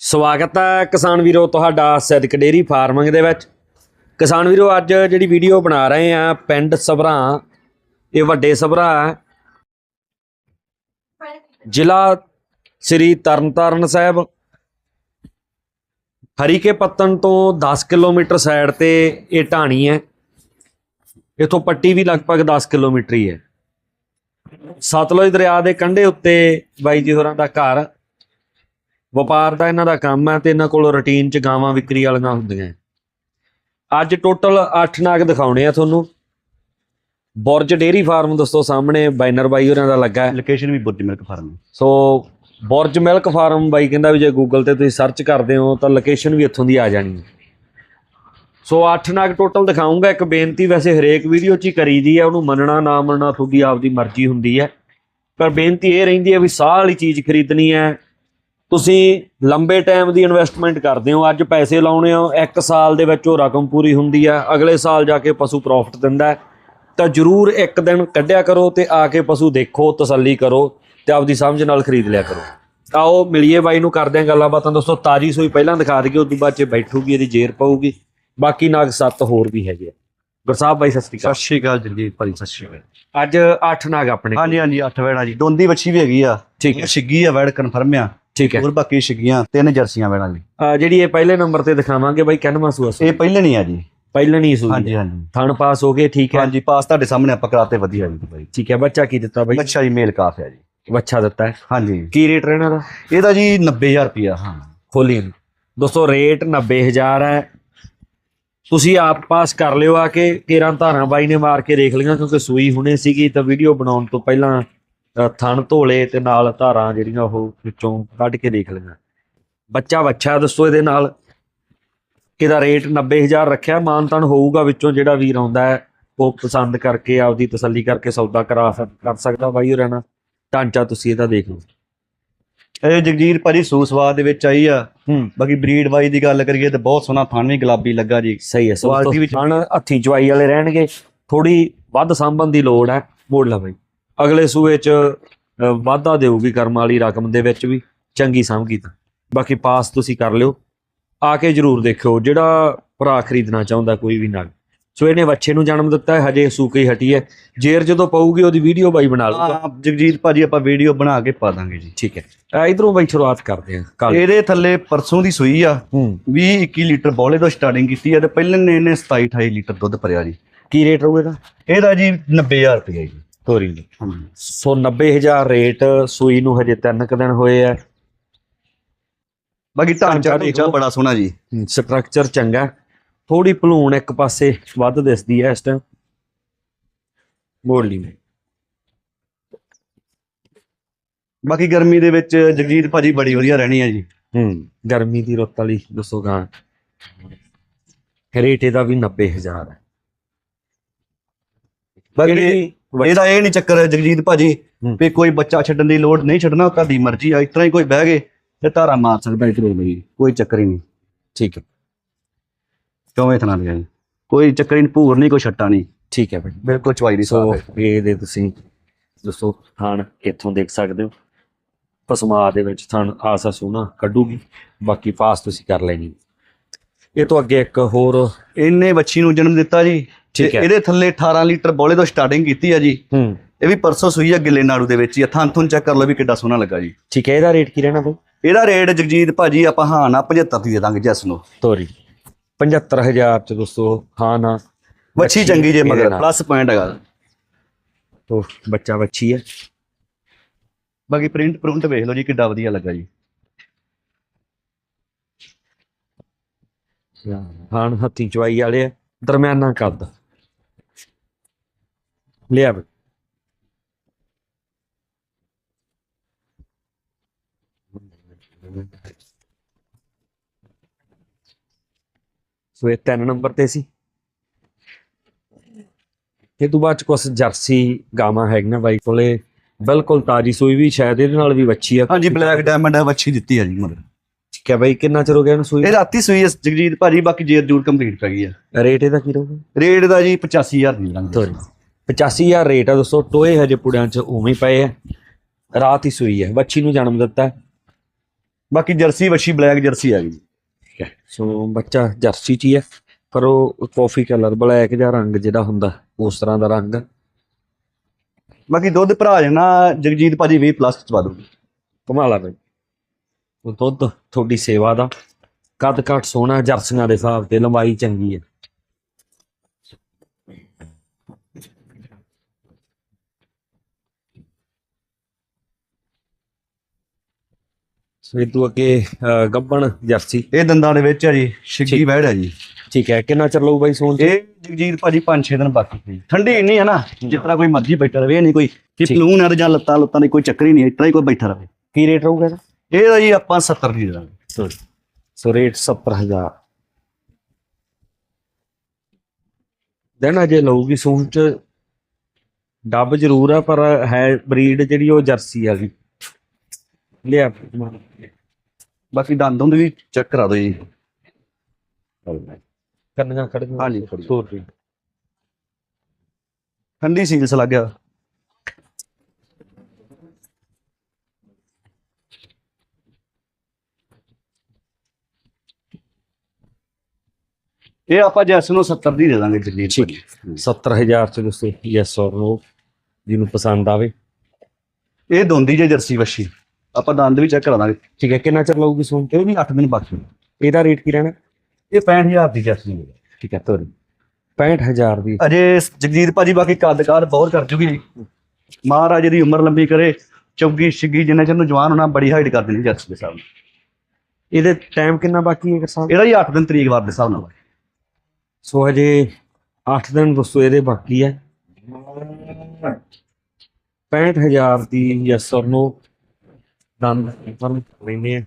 ਸਵਾਗਤ ਹੈ ਕਿਸਾਨ ਵੀਰੋ ਤੁਹਾਡਾ ਸਿੱਧਕ ਡੇਰੀ ਫਾਰਮਿੰਗ ਦੇ ਵਿੱਚ। ਕਿਸਾਨ ਵੀਰੋ, ਅੱਜ ਜਿਹੜੀ ਵੀਡੀਓ ਬਣਾ ਰਹੇ ਆ, ਪਿੰਡ ਸਭਰਾ, ਇਹ ਵੱਡੇ ਸਭਰਾ ਹੈ। ਜ਼ਿਲ੍ਹਾ ਸ੍ਰੀ ਤਰਨਤਾਰਨ ਸਾਹਿਬ, ਹਰੀਕੇ ਪੱਤਨ ਤੋਂ 10 ਕਿਲੋਮੀਟਰ ਸਾਈਡ ਤੇ ਇਹ ਢਾਣੀ ਹੈ। ਇਥੋਂ ਪੱਟੀ ਵੀ ਲਗਭਗ 10 ਕਿਲੋਮੀਟਰ ਹੀ ਹੈ। ਸਤਲੁਜ ਦਰਿਆ ਦੇ ਕੰਢੇ ਉੱਤੇ ਬਾਈ ਜੀ ਹੋਰਾਂ ਦਾ ਘਰ। ਵਪਾਰ ਦਾ ਇਹਨਾਂ ਦਾ ਕੰਮ ਹੈ ਤੇ ਇਹਨਾਂ ਕੋਲ ਰੁਟੀਨ ਚ ਗਾਵਾਂ ਵਿਕਰੀ ਵਾਲੀਆਂ ਹੁੰਦੀਆਂ। ਅੱਜ ਟੋਟਲ 8 ਨਾਗ ਦਿਖਾਉਣੇ ਆ ਤੁਹਾਨੂੰ। ਬੁਰਜ ਡੇਰੀ ਫਾਰਮ ਦੋਸਤੋ ਸਾਹਮਣੇ ਬਾਈਨਰ ਬਾਈ ਹੋਰਾਂ ਦਾ ਲੱਗਾ ਹੈ। ਲੋਕੇਸ਼ਨ ਵੀ Buddhi milk farm so Burj milk farm ਬਾਈ ਕਹਿੰਦਾ ਵੀ ਜੇ ਗੂਗਲ ਤੇ ਤੁਸੀਂ ਸਰਚ ਕਰਦੇ ਹੋ ਤਾਂ ਲੋਕੇਸ਼ਨ ਵੀ ਇੱਥੋਂ ਦੀ ਆ ਜਾਣੀ ਹੈ। ਸੋ 8 ਨਾਗ ਟੋਟਲ ਦਿਖਾਉਂਗਾ ਇੱਕ ਬੇਨਤੀ ਵੈਸੇ ਹਰੇਕ ਵੀਡੀਓ 'ਚ ਹੀ ਕਰੀਦੀ ਹੈ ਉਹਨੂੰ ਮੰਨਣਾ ਨਾ ਮੰਨਣਾ ਤੁਹਾਡੀ ਆਪਦੀ ਮਰਜ਼ੀ ਹੁੰਦੀ ਹੈ। ਪਰ ਬੇਨਤੀ ਇਹ ਰਹਿੰਦੀ ਹੈ ਵੀ ਸਾਹ ਵਾਲੀ ਚੀਜ਼ ਖਰੀਦਣੀ ਹੈ ਤੁਸੀਂ ਲੰਬੇ ਟਾਈਮ ਦੀ ਇਨਵੈਸਟਮੈਂਟ ਕਰਦੇ ਹੋ ਅੱਜ ਪੈਸੇ ਲਾਉਣੇ ਹੋ ਇੱਕ ਸਾਲ ਦੇ ਵਿੱਚ ਉਹ ਰਕਮ ਪੂਰੀ ਹੁੰਦੀ ਹੈ ਅਗਲੇ ਸਾਲ ਜਾ ਕੇ ਪਸ਼ੂ ਪ੍ਰੋਫਿਟ ਦਿੰਦਾ ਤਾਂ ਜਰੂਰ ਇੱਕ ਦਿਨ ਕੱਢਿਆ ਕਰੋ ਤੇ ਆ ਕੇ ਪਸ਼ੂ ਦੇਖੋ ਤਸੱਲੀ ਕਰੋ ਤੇ ਆਪਦੀ ਸਮਝ ਨਾਲ ਖਰੀਦ ਲਿਆ ਕਰੋ। ਆਓ ਮਿਲੀਏ ਬਾਈ ਨੂੰ ਕਰਦੇ ਆਂ ਗੱਲਾਂ ਬਾਤਾਂ ਦੋਸਤੋ ਤਾਜੀ ਸੂਈ ਪਹਿਲਾਂ ਦਿਖਾ ਦਈਏ ਉਦੋਂ ਬਾਅਦ ਚ ਬੈਠੂਗੀ ਇਹਦੀ ਜੇਰ ਪਊਗੀ। ਬਾਕੀ ਨਾਗ ਸੱਤ ਹੋਰ ਵੀ ਹੈਗੇ ਆ। ਗੁਰਸਾਹਿਬ ਬਾਈ ਸਤਿ ਸ਼੍ਰੀ ਸਤਿ ਅਕਾਲ ਸ਼੍ਰੀ ਅਕਾਲ ਜਗਜੀਤ ਭਾਈ ਸਤਿ ਸ਼੍ਰੀ ਅਕਾਲ। ਅੱਜ 8 ਨਾਗ ਆਪਣੇ ਹਾਂਜੀ ਹਾਂਜੀ 8 ਵੈੜਾ ਜੀ। ਦੋਂਦੀ ਬੱਚੀ ਵੀ ਹੈਗੀ ਆ। ਠੀਕ ਹੈ। ਛਿੱਗੀ ਆ ਵੈੜ ਕਨਫਰਮ ਆ। ਠੀਕ ਹੈ। ਹੋਰ ਬਾਕੀ ਛਿੱਗੀਆਂ ਤਿੰਨ ਜਰਸੀਆਂ ਵੈੜਾਂ ਜੀ ਅਹ ਜਿਹੜੀ ਇਹ ਪਹਿਲੇ ਨੰਬਰ ਤੇ ਦਿਖਾਵਾਂਗੇ ਬਾਈ ਕਿੰਨਵਾਂ ਸੂਆ ਸੂ ਇਹ ਪਹਿਲੇ ਨਹੀਂ ਆ ਜੀ। ਪਹਿਲਾਂ ਨਹੀਂ ਸੂਈ ਹਾਂਜੀ ਹਾਂਜੀ। ਥਣ ਪਾਸ ਹੋ ਗਏ ਠੀਕ ਹੈ। ਹਾਂਜੀ ਪਾਸ ਤੁਹਾਡੇ ਸਾਹਮਣੇ ਆਪਾਂ ਕਰਾਤੇ ਵਧੀਆ ਜੀ ਭਾਈ ਠੀਕ ਹੈ ਬੱਚਾ ਕੀ ਦਿੱਤਾ ਬਾਈ? ਬੱਚਾ ਜੀ ਮੇਲ ਕਾਫ ਹੈ ਜੀ। ਬੱਚਾ ਦਿੱਤਾ ਹੈ। ਹਾਂਜੀ। ਕੀ ਰੇਟ ਰਹਿਣਾ ਦਾ ਇਹਦਾ ਜੀ 90000 ਰੁਪਿਆ ਹਾਂ ਖੋਲੀ ਇਹਨੂੰ। ਦੋਸਤੋ ਰੇਟ 90000 ਹੈ। ਤੁਸੀਂ ਆਪ ਪਾਸ ਕਰ ਲਿਓ ਆ ਕੇ ਕੇਰਾਂ ਧਾਰਾਂ ਬਾਈ ਨੇ ਮਾਰ ਕੇ ਦੇਖ ਲਈਆਂ ਕਿਉਂਕਿ ਸੂਈ ਹੁਣੇ ਸੀਗੀ ਤਾਂ ਵੀਡੀਓ ਬਣਾਉਣ ਤੋਂ ਪਹਿਲਾਂ ਥਣ ਧੋਲੇ ਤੇ ਨਾਲ ਧਾਰਾਂ ਜਿਹੜੀਆਂ ਉਹ ਵਿੱਚੋਂ ਕੱਢ ਕੇ ਦੇਖ ਲਈਆਂ। ਬੱਚਾ ਬੱਚਾ ਦੱਸੋ ਇਹਦੇ ਨਾਲ। ਇਹਦਾ ਰੇਟ 90000 ਰੱਖਿਆ? ਮਾਨਤਨ ਹੋਊਗਾ ਵਿੱਚੋਂ ਜਿਹੜਾ ਵੀਰ ਆਉਂਦਾ ਹੈ ਉਹ ਪਸੰਦ ਕਰਕੇ ਆਪਦੀ ਤਸੱਲੀ ਕਰਕੇ ਸੌਦਾ ਕਰਾ ਕਰ ਸਕਦਾ ਬਾਈ ਹੋਰਾਂ ਨਾਲ। ਢਾਂਚਾ ਤੁਸੀਂ ਇਹਦਾ ਦੇਖ ਲਓ। ਇਹ ਜਗਜੀਤ ਭਾਜੀ ਸੂਸਵਾਦ ਦੇ ਵਿੱਚ ਆਈ ਆ। ਬਾਕੀ ਬਰੀਡ ਵਾਈ ਦੀ ਗੱਲ ਕਰੀਏ ਤੇ ਬਹੁਤ ਸੋਹਣਾ ਥਣ ਵੀ ਗੁਲਾਬੀ ਲੱਗਾ ਜੀ। ਸਹੀ ਹੈ ਕੁਆਲਿਟੀ ਕੁਆਲਿਟੀ ਵਿੱਚ- ਵਿੱਚ ਹੱਥੀ ਚਵਾਈ ਵਾਲੇ ਰਹਿਣਗੇ। ਥੋੜੀ ਵੱਧ ਸਾਂਭਣ ਦੀ ਲੋੜ ਹੈ। ਮੋੜ ਲਾ ਬਾਈ। ਅਗਲੇ ਸੂਏ ਚ ਵਾਧਾ ਦੇਊਗੀ ਕਰਮ ਵਾਲੀ ਰਕਮ ਦੇ ਵਿੱਚ ਵੀ। ਚੰਗੀ ਸਾਂਭਗੀ ਤਾਂ। ਬਾਕੀ ਪਾਸ ਤੁਸੀਂ ਕਰ ਲਿਓ। ਆ ਕੇ ਜਰੂਰ ਦੇਖਿਓ। ਜਿਹੜਾ ਭਰਾ ਖਰੀਦਣਾ ਚਾਹੁੰਦਾ ਕੋਈ ਵੀ ਨਾਲ। ਸੋ ਇਹਨੇ ਬੱਚੇ ਨੂੰ ਜਨਮ ਦਿੱਤਾ ਹੈ ਹਜੇ ਸੂਕੇ ਹਟੀ ਹੈ। ਜੇਰ ਜਦੋਂ ਪਊਗੀ ਉਹਦੀ ਵੀਡੀਓ ਬਾਈ ਬਣਾ ਲਊਗਾ। ਹਾਂ ਜਗਜੀਤ ਭਾਜੀ ਆਪਾਂ ਵੀਡੀਓ ਬਣਾ ਕੇ ਪਾ ਦਾਂਗੇ ਜੀ। ਠੀਕ ਹੈ। ਇਧਰੋਂ ਬਾਈ ਸ਼ੁਰੂਆਤ ਕਰਦੇ ਹਾਂ ਕੱਲ ਇਹਦੇ ਥੱਲੇ ਪਰਸੋਂ ਦੀ ਸੂਈ ਆ। ਹੂੰ। 20 21 ਲੀਟਰ ਬੋਲੇ ਤੋਂ ਸਟਾਰਟਿੰਗ ਕੀਤੀ ਹੈ ਤੇ ਪਹਿਲੇ ਨੇ ਇਹਨੇ 27 28 ਲੀਟਰ ਦੁੱਧ ਭਰਿਆ ਜੀ। ਕੀ ਰੇਟ ਰਹੂਗਾ ਇਹਦਾ? ਜੀ 90000 ਰੁਪਏ ਜੀ। ਤੋਰੀ ਨੂੰ। ਹਾਂਜੀ। ਸੋ 90000 ਰੇਟ ਸੂਈ ਨੂੰ ਹਜੇ ਤਿੰਨ ਕੁ ਦਿਨ ਹੋਏ ਆ। ਬਾਕੀ ਢਾਂਚਾ ਢਾਂਚਾ। ਬੜਾ ਸੋਹਣਾ ਜੀ। ਸਟਰਕਚਰ ਚੰਗਾ। ਥੋੜੀ ਭਲੂਣ ਇੱਕ ਪਾਸੇ ਵੱਧ ਦਿਸਦੀ ਹੈ ਇਸ ਟਾਈਮ ਮੋੜ ਲਈ ਮੈਂ ਬਾਕੀ ਗਰਮੀ ਦੇ ਵਿੱਚ ਜਗਜੀਤ ਭਾਜੀ ਬੜੀ ਵਧੀਆ ਰਹਿਣੀ ਹੈ ਜੀ। ਹੂੰ ਗਰਮੀ ਦੀ ਰੁੱਤ ਵਾਲੀ ਦੱਸੋ ਗਾਂ। ਰੇਟ ਇਹਦਾ ਵੀ 90000 ਹੈ ਬਾਕੀ ਇਹਦਾ ਇਹ ਨਹੀਂ ਚੱਕਰ ਜਗਜੀਤ ਭਾਜੀ। ਵੀ ਕੋਈ ਬੱਚਾ ਛੱਡਣ ਦੀ ਲੋੜ ਨਹੀਂ ਛੱਡਣਾ ਤੁਹਾਡੀ ਮਰਜ਼ੀ ਆ। ਇਸ ਤਰ੍ਹਾਂ ਹੀ ਕੋਈ ਬਹਿ ਗਏ ਤੇ ਧਾਰਾ ਮਾਰ ਸਕਦਾ ਇਧਰੋਂ ਲਈ ਕੋਈ ਚੱਕਰ ਹੀ ਨਹੀਂ। ਠੀਕ ਹੈ। ਕਿਉਂ ਇਤਨਾ ਜੀ? ਕੋਈ ਚੱਕਰ ਹੀ ਨਹੀਂ ਭੂਰ ਨਹੀਂ ਕੋਈ ਛੱਟਾ ਨਹੀਂ। ਠੀਕ ਹੈ ਭਾਈ। ਬਿਲਕੁਲ ਚਵਾਈ ਦੀ ਸੋ ਸਾਫ਼ ਹੈ। ਇਹਦੇ ਤੁਸੀਂ ਦੱਸੋ ਥਣ ਇੱਥੋਂ ਦੇਖ ਸਕਦੇ ਹੋ? ਪਸਮਾ ਦੇ ਵਿੱਚ ਥਣ ਆਸਾ ਸੋਨਾ ਕੱਢੂਗੀ ਬਾਕੀ ਪਾਸ ਤੁਸੀਂ ਕਰ ਲੈਣੀ। ਇਹ ਤੋਂ ਅੱਗੇ ਇੱਕ ਹੋਰ ਇਹਨੇ ਬੱਚੀ ਨੂੰ ਜਨਮ ਦਿੱਤਾ ਜੀ। ਠੀਕ ਹੈ। ਇਹਦੇ ਥੱਲੇ 18 ਲੀਟਰ ਬੋਲੇ ਤੋਂ ਸਟਾਰਟਿੰਗ ਕੀਤੀ ਆ ਜੀ। ਹੂੰ। ਇਹ ਵੀ ਪਰਸੋਂ ਸੂਈ ਆ ਗਿੱਲੇ ਨਾੜੂ ਦੇ ਵਿੱਚ ਹੀ ਥਾਂ ਥੁਨ ਚੈੱਕ ਕਰ ਲਓ ਵੀ ਕਿੱਡਾ ਸੋਹਣਾ ਲੱਗਾ ਜੀ। ਠੀਕ ਹੈ ਇਹਦਾ ਰੇਟ ਕੀ ਰਹਿਣਾ ਬਈ? ਇਹਦਾ ਰੇਟ ਜਗਜੀਤ ਭਾਜੀ ਆਪਾਂ ਹਾਂ ਨਾ 75 ਦੀ ਦੇ ਦਾਂਗੇ ਜੈਸ ਨੂੰ। ਤੋਰੀ। 75000 ਚ ਦੋਸਤੋ ਹਾਂ ਨਾ ਵੱਛੀ ਚੰਗੀ ਜੇ ਮਗਰ। ਪਲੱਸ ਪੁਆਇੰਟ ਹੈਗਾ। ਤੋ ਬੱਚਾ ਬੱਚੀ ਹੈ ਬਾਕੀ ਪ੍ਰਿੰਟ ਪ੍ਰਿੰਟ ਵੇਖ ਲਓ ਜੀ ਕਿੱਡਾ ਵਧੀਆ ਲੱਗਾ ਜੀ। ਹਾਂ ਹੱਥੀ ਚਵਾਈ ਵਾਲੇ ਆ। ਦਰਮਿਆਨਾ ਕੱਦ। ਲਿਆ ਬਈ ਸੋ ਇਹ ਤਿੰਨ ਨੰਬਰ ਤੇ ਸੀ। ਇਹ ਤੋਂ ਬਾਅਦ ਚ ਕੁਛ ਜਰਸੀ ਗਾਵਾਂ ਹੈਗੀਆਂ ਬਾਈ ਕੋਲੇ। ਬਿਲਕੁਲ ਤਾਜੀ ਸੂਈ ਵੀ ਸ਼ਾਇਦ ਇਹਦੇ ਨਾਲ ਵੀ ਵੱਛੀ ਆ। ਹਾਂਜੀ ਬਲੈਕ ਡਾਇਮੰਡ ਹੈ ਵੱਛੀ ਦਿੱਤੀ ਆ ਜੀ ਮਗਰ। ਠੀਕ ਹੈ ਬਾਈ ਕਿੰਨਾ ਚਿਰ ਹੋ ਗਿਆ ਇਹਨੂੰ ਸੂਈ? ਇਹ ਰਾਤੀ ਸੂਈ ਹੈ ਜਗਜੀਤ ਭਾਜੀ ਬਾਕੀ ਜੇਰ ਜੂਰ ਕੰਪਲੀਟ ਕਰ ਗਈ ਆ। ਰੇਟ ਇਹਦਾ ਕੀ ਰਹੂਗਾ? ਰੇਟ ਦਾ ਜੀ 85000 ਦੀ ਤੋਰੀ 85000 ਰੇਟ ਆ ਦੋਸਤੋ ਟੋਏ ਹਜੇ ਪੁੜਿਆਂ ਚ ਉਵੇਂ ਪਏ ਆ। ਰਾਤ ਹੀ ਸੂਈ ਹੈ ਬੱਚੀ ਨੂੰ ਜਨਮ ਦਿੱਤਾ। ਹੈ। ਬਾਕੀ ਜਰਸੀ ਵੱਛੀ ਬਲੈਕ ਜਰਸੀ ਆ ਗਈ ਜੀ। ਠੀਕ ਹੈ। ਸੋ ਬੱਚਾ ਜਰਸੀ ਚ ਹੀ ਹੈ ਪਰ ਉਹ ਕਾਫੀ ਕਲਰ ਬਲੈਕ ਜਿਹਾ ਰੰਗ ਜਿਹੜਾ ਹੁੰਦਾ ਉਸ ਤਰ੍ਹਾਂ ਦਾ ਰੰਗ। ਬਾਕੀ ਦੁੱਧ ਭਰਾ ਜਾਣਾ ਜਗਜੀਤ ਭਾਜੀ 20 ਪਲੱਸ ਚਵਾ ਦੂਗੀ ਕਮਾਲ ਆ ਬਈ। ਉਹ ਦੁੱਧ ਤੁਹਾਡੀ ਸੇਵਾ ਦਾ ਕੱਦ ਘੱਟ ਸੋਹਣਾ ਜਰਸੀਆਂ ਦੇ ਹਿਸਾਬ ਤੇ ਲੰਬਾਈ ਚੰਗੀ ਹੈ ਇਹ ਤੋਂ ਅੱਗੇ ਗੱਬਣ ਜਰਸੀ। ਇਹ ਦੰਦਾਂ ਦੇ ਵਿੱਚ ਆ ਜੀ ਛਿੱਗੀ ਬੈੜ ਹੈ ਜੀ। ਠੀਕ ਹੈ ਕਿੰਨਾ ਚਿਰ ਲਊ ਬਾਈ ਸੋਨ ਚ? ਇਹ ਜਗਜੀਤ ਭਾਜੀ 5-6 ਦਿਨ ਬਾਕੀ ਸੀ। ਠੰਡੀ ਇੰਨੀ ਹੈ ਨਾ ਤਰ੍ਹਾਂ ਕੋਈ ਮਰਜ਼ੀ ਬੈਠਾ ਰਵੇ ਇਹ ਨਹੀਂ ਕੋਈ ਕਿ ਠੀਕ। ਪਲੂਨ ਹੈ ਤੇ ਜਾਂ ਲੱਤਾਂ ਲੁੱਤਾਂ ਦੀ ਕੋਈ ਚੱਕਰ ਹੀ ਨਹੀਂ ਤਰ੍ਹਾਂ ਹੀ ਕੋਈ ਬੈਠਾ ਰਵੇ। ਕੀ ਰੇਟ ਰਹੂਗਾ ਇਹਦਾ? ਇਹਦਾ ਜੀ ਆਪਾਂ 70 ਦੀ ਦੇ ਦਾਂਗੇ। ਸੋ ਰੇਟ 70000 ਦੇਣਾ ਜੇ ਲਊਗੀ ਸੂਣ ਚ। ਡੱਬ ਜ਼ਰੂਰ ਆ ਪਰ ਹੈ ਬਰੀਡ ਜਿਹੜੀ ਉਹ ਜਰਸੀ ਆ ਗਈ। ਲਿਆ ਬਾਕੀ ਦੰਦ ਹੁੰਦੇ ਵੀ ਚੈੱਕ ਕਰਾ ਦਿਓ ਜੀ। ਕੰਨਾਂ ਖੜੀਆਂ ਹਾਂਜੀ, ਖੜੀਆਂ। ਸੌ ਰੁਪਏ ਠੰਡੀ ਸੀਲਸ ਲੱਗ ਗਿਆ। ਇਹ ਆਪਾਂ ਜੈਸ ਨੂੰ 70 ਦੀ ਦੇ ਦਾਂਗੇ ਜਗਜੀਤ ਠੀਕ। ਭਾਜੀ 70000 ਚ ਦੱਸੋ ਯੈਸ ਔਰ ਨੋ ਜਿਹਨੂੰ ਪਸੰਦ ਆਵੇ। ਇਹ ਦੋਂਦੀ ਜੇ ਜਰਸੀ ਵੱਛੀ। ਆਪਾਂ ਦੰਦ ਵੀ ਚੈੱਕ ਕਰਾ ਦਾਂਗੇ। ਠੀਕ ਹੈ ਕਿੰਨਾ ਚਿਰ ਲਊਗੀ ਸੂਣ ਇਹ ਵੀ 8 ਦਿਨ ਬਾਕੀ ਇਹਦਾ ਰੇਟ ਕੀ ਰਹਿਣਾ? ਇਹ 65000 ਦੀ ਜਰਸੀ ਹੈ। ਠੀਕ ਹੈ ਤੋਰੀ 65000 ਦੀ। ਅਜੇ ਜਗਜੀਤ ਭਾਜੀ ਬਾਕੀ ਕੱਦਕਾਰ ਬਹੁਤ ਕਰ ਚੁੱਕੀ ਮਹਾਰਾਜ ਦੀ ਉਮਰ ਲੰਬੀ ਕਰੇ ਚੌਗੀ ਛਿੱਗੀ ਜਿੰਨੇ ਚਿਰ ਨੂੰ ਜਵਾਨ ਹੋਣਾ ਬੜੀ ਹਾਈਟ ਕਰ ਦੇਣੀ ਜਰਸੀ ਦੇ ਨਾਲ। ਇਹਦੇ ਟਾਈਮ ਕਿੰਨਾ ਬਾਕੀ ਹੈ ਕਿਸਾਨ ਇਹਦਾ ਹੀ 8 ਦਿਨ ਤਰੀਕ ਵਾਰ ਦੇ ਹਿਸਾਬ ਨਾਲ ਸੋ ਹਜੇ 8 ਦਿਨ ਦੋਸਤੋ ਇਹਦੇ ਬਾਕੀ ਹੈ? 65000 ਦੀ ਯੈਸ ਨੋ ਦੰਦ ਕਨਫਰਮ ਲੈਨੇ ਆ।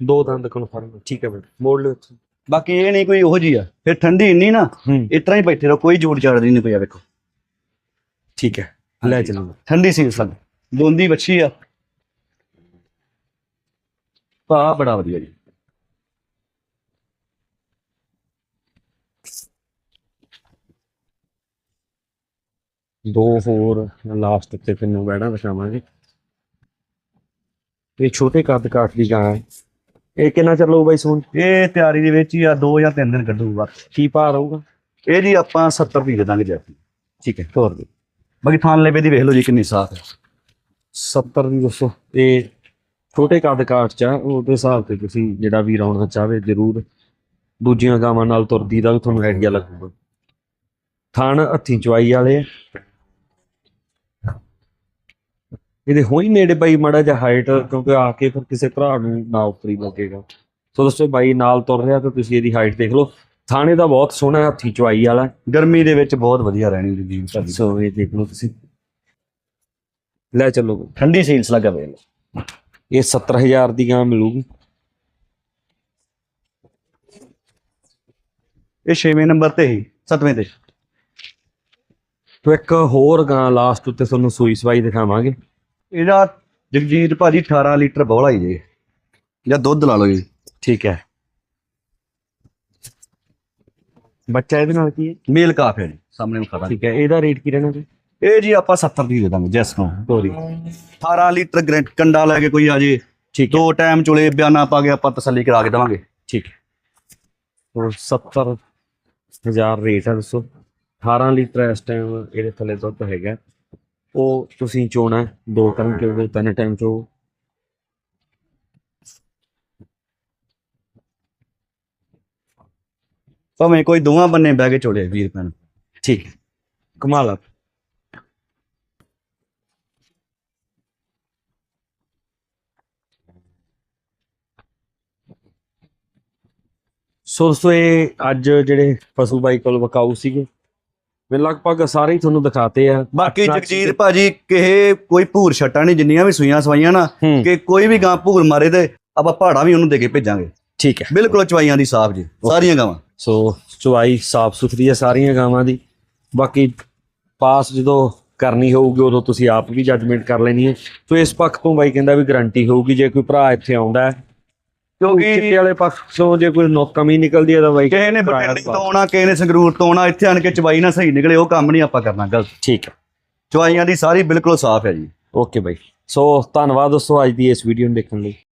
ਦੋ ਦੰਦ ਕਨਫਰਮ ਠੀਕ ਹੈ ਬਈ ਮੋੜ ਲਿਓ ਇੱਥੋਂ। ਬਾਕੀ ਇਹ ਨਹੀਂ ਕੋਈ ਉਹੋ ਜੀ ਆ। ਫਿਰ ਠੰਡੀ ਇੰਨੀ ਨਾ ਹੂੰ। ਇਸ ਤਰ੍ਹਾਂ ਹੀ ਬੈਠੇ ਰਹੋ ਕੋਈ ਜੂੜ ਚਾੜਦੀ ਨਹੀਂ ਪਿਆ ਵੇਖੋ। ਠੀਕ ਹੈ ਲੈ ਚੱਲੋ। ਠੰਡੀ ਸੀ ਸਭ। ਦੋਂਦੀ ਵੱਛੀ ਆ। ਪਾ ਬੜਾ ਵਧੀਆ ਜੀ। ਦੋ ਹੋਰ ਲਾਸਟ ਤੇ ਤੈਨੂੰ ਬੈਣਾ ਦਿਖਾਵਾਂਗੇ ਇਹ ਛੋਟੇ ਕੱਦ ਕਾਠ ਦੀ ਗਾਂ ਹੈ। ਇਹ ਕਿੰਨਾ ਚੱਲੂ ਬਾਈ ਸੋਨ ਇਹ ਤਿਆਰੀ ਦੇ ਵਿੱਚ ਹੀ ਆ 2 ਜਾਂ 3 ਦਿਨ ਕੱਢੂਗਾ। ਕੀ ਭਾਅ ਰਹੂਗਾ? ਇਹ ਜੀ ਆਪਾਂ 70 ਦੀ ਦੇ ਦਾਂਗੇ ਜੈਸੀ ਠੀਕ ਹੈ ਤੋਰ ਦੇ ਬਾਕੀ ਥਾਨ ਲੇਵੇ ਦੀ ਵੇਖ ਲਓ ਜੀ ਕਿੰਨੀ ਸਾਫ਼ ਹੈ। 70 ਦੀ ਦੱਸੋ। ਇਹ ਛੋਟੇ ਕੱਦ ਕਾਠ ਚ ਉਹਦੇ ਹਿਸਾਬ ਤੇ ਤੁਸੀਂ ਜਿਹੜਾ ਵੀ ਆਉਣਾ ਚਾਹਵੇ ਜਰੂਰ ਦੂਜੀਆਂ ਗਾਵਾਂ ਨਾਲ ਤੁਰਦੀ ਦਾ ਵੀ ਤੁਹਾਨੂੰ ਆਈਡੀਆ ਲੱਗੂਗਾ। ਥਣ ਹੱਥੀਂ ਚਵਾਈ ਵਾਲੇ ਇਹਦੇ ਹੋਈ ਨੇੜੇ ਬਾਈ ਮੜਾ ਜਿਹਾ ਹਾਈਟ ਕਿਉਂਕਿ ਆ ਕੇ ਫਿਰ ਕਿਸੇ ਭਰਾ ਨੂੰ ਨਾ ਉਪਰੀ ਲੱਗੇਗਾ। ਸੋ ਦੋਸਤੋ ਬਾਈ ਨਾਲ ਤੁਰ ਰਿਹਾ ਤਾਂ ਤੁਸੀਂ ਇਹਦੀ ਹਾਈਟ ਦੇਖ ਲਓ। ਥਾਣੇ ਦਾ ਬਹੁਤ ਸੋਹਣਾ ਹੱਥੀਂ ਚਵਾਈ ਵਾਲਾ ਗਰਮੀ ਦੇ ਵਿੱਚ ਬਹੁਤ ਵਧੀਆ ਰਹਿਣੀ ਜੀ ਤੁਹਾਡੀ। ਸੋ ਇਹ ਦੇਖ ਲਓ ਤੁਸੀਂ। ਲੈ ਚੱਲੋ ਠੰਡੀ ਸੀਲਸ ਲੱਗਾ ਲਓ। ਇਹ 70000 ਦੀ ਗਾਂ ਮਿਲੂਗੀ। ਇਹ 6ਵੇਂ ਨੰਬਰ ਤੇ ਹੀ 7ਵੇਂ ਤੇ। ਤੋ ਇੱਕ ਹੋਰ ਗਾਂ ਲਾਸਟ ਉੱਤੇ ਤੁਹਾਨੂੰ ਸੂਈ ਸਵਾਈ ਦਿਖਾਵਾਂਗੇ। ਇਹਦਾ ਜਗਜੀਤ ਭਾਜੀ 18 ਲੀਟਰ ਬੋਲਾ ਹੀ ਜੇ। ਜਾਂ ਦੁੱਧ ਲਾ ਲਓ ਜੀ। ਠੀਕ ਹੈ। ਬੱਚਾ ਇਹਦੇ ਨਾਲ ਕੀ ਹੈ? ਮੇਲ ਕਾਫ ਹੈ ਜੀ ਸਾਹਮਣੇ ਵਿਖਾ ਦਾਂਗੇ ਠੀਕ ਹੈ ਇਹਦਾ ਰੇਟ ਕੀ ਰਹਿਣਾ ਜੀ? ਇਹ ਜੀ ਆਪਾਂ 70 ਦੀ ਦੇ ਦਾਂਗੇ ਜੈਸ ਨੂੰ ਤੋਰੀ। 18 ਲੀਟਰ ਗ੍ਰੈਂਟ ਕੰਡਾ ਲੈ ਕੇ ਕੋਈ ਆ ਜੇ। ਠੀਕ ਦੋ ਟਾਈਮ ਚੁਲੇ ਬਿਆਨਾ ਪਾ ਕੇ ਆਪਾਂ ਤਸੱਲੀ ਕਰਾ ਕੇ ਦੇਵਾਂਗੇ। ਠੀਕ ਹੈ। 70000 ਰੇਟ ਹੈ ਦੱਸੋ। 18 ਲੀਟਰ ਇਸ ਟਾਈਮ ਇਹਦੇ ਥੱਲੇ ਦੁੱਧ ਹੈਗਾ। ਉਹ ਤੁਸੀਂ ਚੋਣਾ ਹੈ, ਦੋ ਟਾਈਮ ਚੋ ਤਿੰਨ ਟਾਈਮ ਚੋ। ਭਾਵੇਂ ਕੋਈ ਦੋਵਾਂ ਬੰਨੇ ਬਹਿ ਕੇ ਚੋਲੇ 20 ਰੁਪਏ ਨੂੰ ਠੀਕ। ਕਮਾਲ ਆ। ਸੋ ਦੋਸਤੋ ਇਹ ਅੱਜ ਜਿਹੜੇ ਪਸ਼ੂ ਬਾਈ ਕੋਲ ਵਕਾਊ ਸੀਗੇ। ਮੈਂ ਲਗਭਗ ਸਾਰੇ ਹੀ ਤੁਹਾਨੂੰ ਦਿਖਾਤੇ ਆ। ਬਾਕੀ ਜਗਜੀਤ ਭਾਜੀ ਕਿਸੇ ਕੋਈ ਭੂਰ ਛੱਟਾ ਨਹੀਂ ਜਿੰਨੀਆਂ ਵੀ ਸੂਈਆਂ ਸਵਾਈਆਂ ਨਾ ਕਿ ਕੋਈ ਵੀ ਗਾਂ ਭੂਰ ਮਾਰੇ ਤੇ ਆਪਾਂ ਪਹਾੜਾ ਵੀ ਉਹਨੂੰ ਦੇ ਕੇ ਭੇਜਾਂਗੇ। ਠੀਕ ਹੈ। ਬਿਲਕੁਲ ਚਵਾਈਆਂ ਦੀ ਸਾਫ਼ ਜੀ ਸਾਰੀਆਂ ਗਾਵਾਂ। ਸੋ ਚੁਆਈ ਸਾਫ਼ ਸੁਥਰੀ ਹੈ ਸਾਰੀਆਂ ਗਾਵਾਂ ਦੀ। ਬਾਕੀ ਪਾਸ ਜਦੋਂ ਕਰਨੀ ਹੋਊਗੀ ਉਦੋਂ ਤੁਸੀਂ ਆਪ ਵੀ ਜੱਜਮੈਂਟ ਕਰ ਲੈਣੀ ਹੈ। ਸੋ ਇਸ ਪੱਖ ਤੋਂ ਬਾਈ ਕਹਿੰਦਾ ਵੀ ਗਾਰੰਟੀ ਹੋਊਗੀ ਜੇ ਕੋਈ ਭਰਾ ਇੱਥੇ ਆਉਂਦਾ ਹੈ ਕਿਉਂਕਿ ਚਿੱਟੇ ਵਾਲੇ ਤੋਂ ਜੇ ਕੋਈ ਨੌ ਕਮੀ ਨਿਕਲਦੀ ਹੈ ਤਾਂ ਬਾਈ ਕਿਸੇ ਨੇ ਕਿਰਾਇਆ ਬਟਿੰਡੀ ਤੋਂ। ਆਉਣਾ ਕਿਸੇ ਨੇ ਸੰਗਰੂਰ ਤੋਂ ਆਉਣਾ ਇੱਥੇ ਆਣ ਕੇ ਚਵਾਈ ਨਾ ਸਹੀ ਨਿਕਲੇ ਉਹ ਕੰਮ ਨਹੀਂ ਆਪਾਂ ਕਰਨਾ ਗਲਤ। ਠੀਕ ਹੈ। ਚਵਾਈਆਂ ਦੀ ਸਾਰੀ ਬਿਲਕੁਲ ਸਾਫ਼ ਹੈ ਜੀ। ਓਕੇ ਬਾਈ। ਸੋ ਧੰਨਵਾਦ ਦੋਸਤੋ ਅੱਜ ਦੀ ਇਸ ਵੀਡੀਓ ਨੂੰ ਦੇਖਣ ਲਈ।